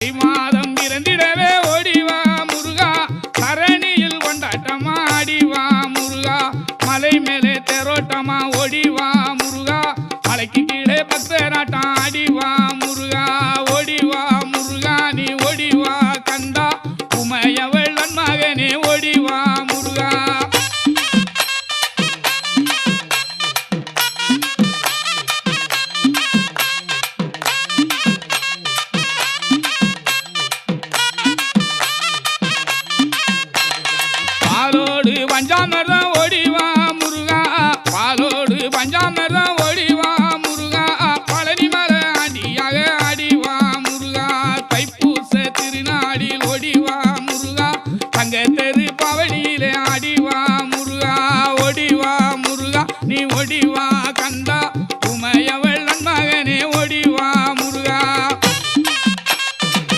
மாதம் இரண்டிடவே ஓடிவா முருகா. கரணியில் கொண்டாட்டமா ஆடிவா முருகா. மலை மேலே தெரோட்டமா ஓடிவா முருகா. மலைக்கு கீழே பத்தர மவடியிலே அடிவா முருகா ஒடிவா முருகா நீ ஒடிவா